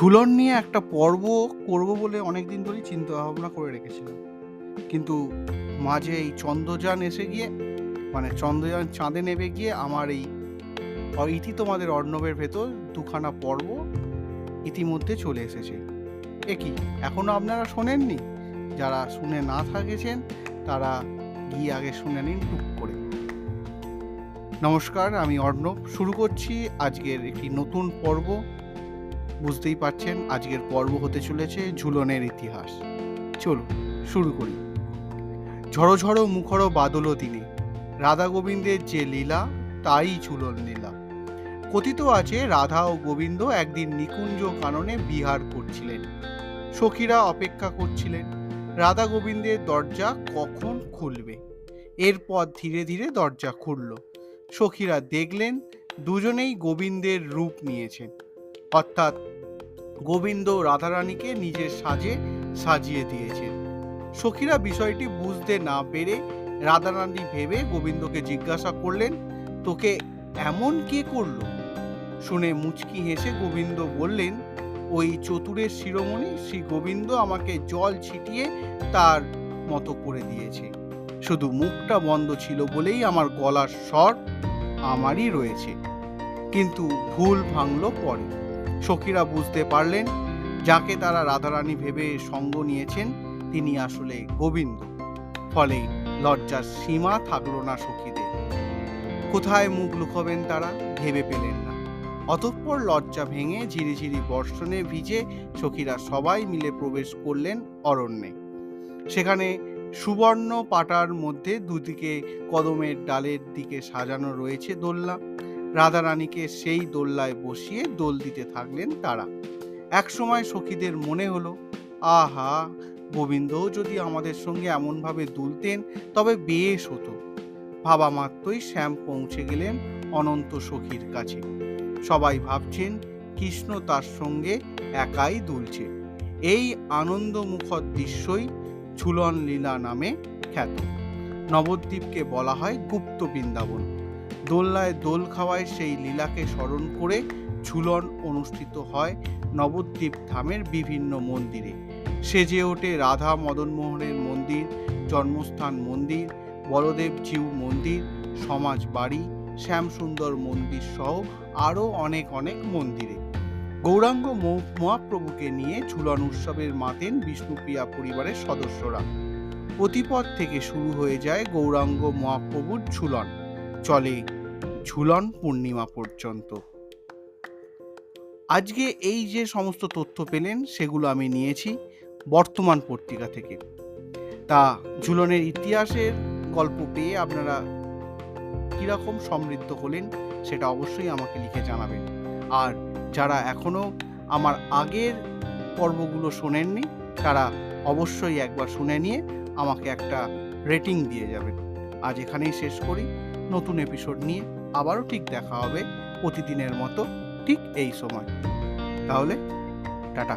ঝুলন নিয়ে একটা পর্ব করব বলে অনেক দিন ধরেই চিন্তা ভাবনা করে রেখেছিলাম। কিন্তু মাঝে এই চন্দ্রযান এসে গিয়ে মানে চন্দ্রযান চাঁদে নেবে গিয়ে আমার এই ইতি তোমাদের অর্ণবের ভেতর দুখানা পর্ব ইতিমধ্যে চলে এসেছে। এ কি এখনও আপনারা শোনেননি? যারা শুনে না থাকেছেন, তারা গিয়ে আগে শুনে নিন টুক করে। নমস্কার, আমি অর্ণব। শুরু করছি আজকের একটি নতুন পর্ব বুঝতেই পারছেন, আজকের পর্ব হতে চলেছে ঝুলনের ইতিহাস। চলো শুরু করি। ঝড়ো ঝড়ো মুখরো বাদল দিনে। রাধা গোবিন্দের যে লীলা, তাই ঝুলন লীলা। কথিত আছে, রাধা ও গোবিন্দ একদিন নিকুঞ্জ কাননে বিহার করছিলেন। সখীরা অপেক্ষা করছিলেন, রাধা গোবিন্দের দরজা কখন খুলবে? এরপর ধীরে ধীরে দরজা খুলল। সখীরা দেখলেন, দুজনেই গোবিন্দের রূপ নিয়েছেন। অর্থাৎ গোবিন্দ রাধারানীকে নিজের সাজে সাজিয়ে দিয়েছেন। সখীরা বিষয়টি বুঝতে না পেরে রাধারানী ভেবে গোবিন্দকে জিজ্ঞাসা করলেন, তোকে এমন কে করল? শুনে মুচকি হেসে গোবিন্দ বললেন, ওই চতুরের শিরোমণি শ্রী গোবিন্দ আমাকে জল ছিটিয়ে তার মতো করে দিয়েছে। শুধু মুখটা বন্ধ ছিল বলেই আমার গলার স্বর আমারই রয়েছে। কিন্তু ভুল ভাঙল পরে। সখীরা বুঝতে পারলেন, যাকে তারা রাধারানী ভেবে সঙ্গ নিয়েছেন, তিনি আসলে গোবিন্দ। ফলে লজ্জার সীমা থাকল না সখীদের। কোথায় মুখ লুকোবেন তারা, ভেবে পেলেন না। অতঃপর লজ্জা ভেঙে ঝিরিঝিরি বর্ষণে ভিজে সখীরা সবাই মিলে প্রবেশ করলেন অরণ্যে। সেখানে সুবর্ণ পাটার মধ্যে দুদিকে কদমের ডালের দিকে সাজানো রয়েছে দোলনা। রাধারানীকে সেই দোল্লায় বসিয়ে দোল দিতে থাকলেন তারা। একসময় সখীদের মনে হলো, আহা, গোবিন্দও যদি আমাদের সঙ্গে এমনভাবে দুলতেন, তবে বেশ হতো। ভাবা মাত্রই শ্যাম পৌঁছে গেলেন অনন্ত সখীর কাছে। সবাই ভাবছেন, কৃষ্ণ তার সঙ্গে একাই দুলছে। এই আনন্দমুখর দৃশ্যই ঝুলন লীলা নামে খ্যাত। নবদ্বীপকে বলা হয় গুপ্ত বৃন্দাবন। দোলনায় দোল খাওয়ায় সেই লীলাকে স্মরণ করে ঝুলন অনুষ্ঠিত হয় নবদ্বীপ ধামের বিভিন্ন মন্দিরে। সেজে ওঠে রাধা মদনমোহনের মন্দির, জন্মস্থান মন্দির, বলদেব জিউ মন্দির, সমাজ বাড়ি, শ্যামসুন্দর মন্দির সহ আরও অনেক অনেক মন্দিরে। গৌরাঙ্গ মহাপ্রভুকে নিয়ে ঝুলন উৎসবের মাতেন বিষ্ণুপ্রিয়া পরিবারের সদস্যরা। প্রতিপদ থেকে শুরু হয়ে যায় গৌরাঙ্গ মহাপ্রভুর ঝুলন। চলে ঝুলন পূর্ণিমা পর্যন্ত। আজকে এই যে সমস্ত তথ্য পেলেন, সেগুলো আমি নিয়েছি বর্তমান পত্রিকা থেকে। তা ঝুলনের ইতিহাসের গল্প পেয়ে আপনারা কীরকম সমৃদ্ধ হলেন, সেটা অবশ্যই আমাকে লিখে জানাবেন। আর যারা এখনও আমার আগের পর্বগুলো শোনেননি, তারা অবশ্যই একবার শুনে নিয়ে আমাকে একটা রেটিং দিয়ে যাবেন। আজ এখানেই শেষ করি। নতুন এপিসোড নিয়ে আবারও ঠিক দেখা হবে প্রতিদিনের মতো ঠিক এই সময়। তাহলে টাটা।